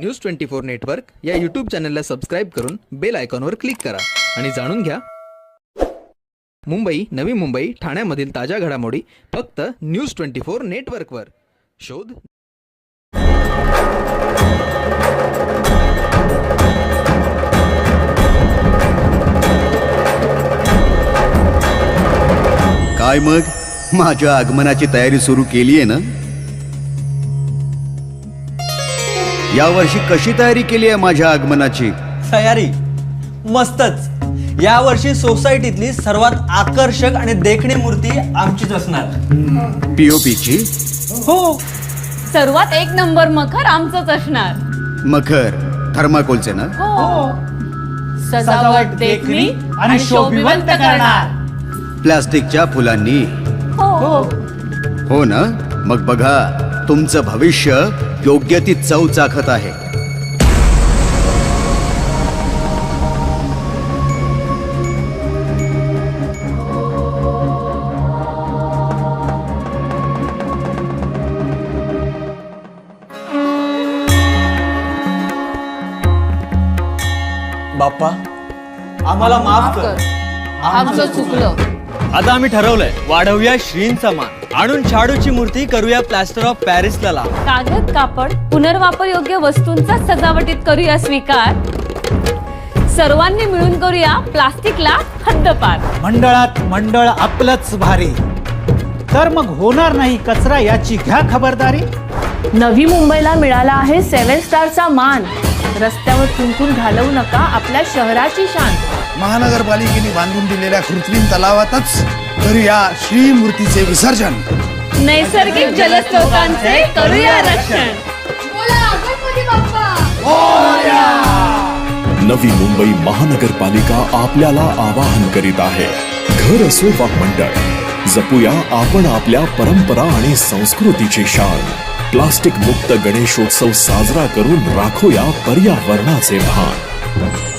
News twenty four network या YouTube चॅनलला subscribe करून बेल आयकॉनवर क्लिक करा. आणि जाणून घ्या. मुंबई नवी मुंबई ठाण्यामधील ताज्या घडामोडी फक्त न्यूज ट्वेंटी फोर नेटवर्कवर शोध. काय मग? माझ्या आगमनाची तयारी सुरू केली आहे ना? यावर्षी कशी तयारी केली आहे माझ्या आगमनाची? तयारी? मस्तच. यावर्षी सोसायटीतली सर्वात आकर्षक आणि देखणी मूर्ती आमचीच असणार. पीओपीची हो. सर्वात एक नंबर मखर आमचंच असणार. मखर. थर्माकोलचे ना? हो. सजावट देखणी आणि शोभिवंत करणार. प्लास्टिकच्या फुलांनी. हो. हो ना? मग बघा तुमचं भविष्य योग्य ती चव चाखत आहे. बाप्पा आम्हाला माफ कर. आमचं चुकलं. आता आम्ही ठरवलंय वाढवूया श्रींचा मान आणून शाडूची मूर्ती करूया प्लॅस्टर ऑफ पॅरिसला लाव कागद कापड पुनर्वापर योग्य वस्तूंचा सजावटीत करूया स्वीकार. सर्वांनी मिळून करूया प्लास्टिकला हद्दपार मंडळात मंडळ आपलंच भारी. तर मग होणार नाही कचरा याची घ्या खबरदारी? नवी मुंबईला मिळाला आहे सेव्हन स्टारचा मान. रस्त्यावर कुंकून घालवू नका आपल्या शहराची शान. महानगरपालिकेने बांधून दिलेल्या कृत्रिम तलावातच करूया श्री मूर्तीचे विसर्जन. नैसर्गिक जलस्रोतांचे करूया रक्षण. नवी मुंबई महानगरपालिका आपल्याला आवाहन करीत आहे. घर असो वा मंडळ जपूया आपण आपल्या परंपरा आणि संस्कृतीची शान. प्लास्टिक मुक्त गणेशोत्सव साजरा करून राखूया पर्यावरणाचे भान.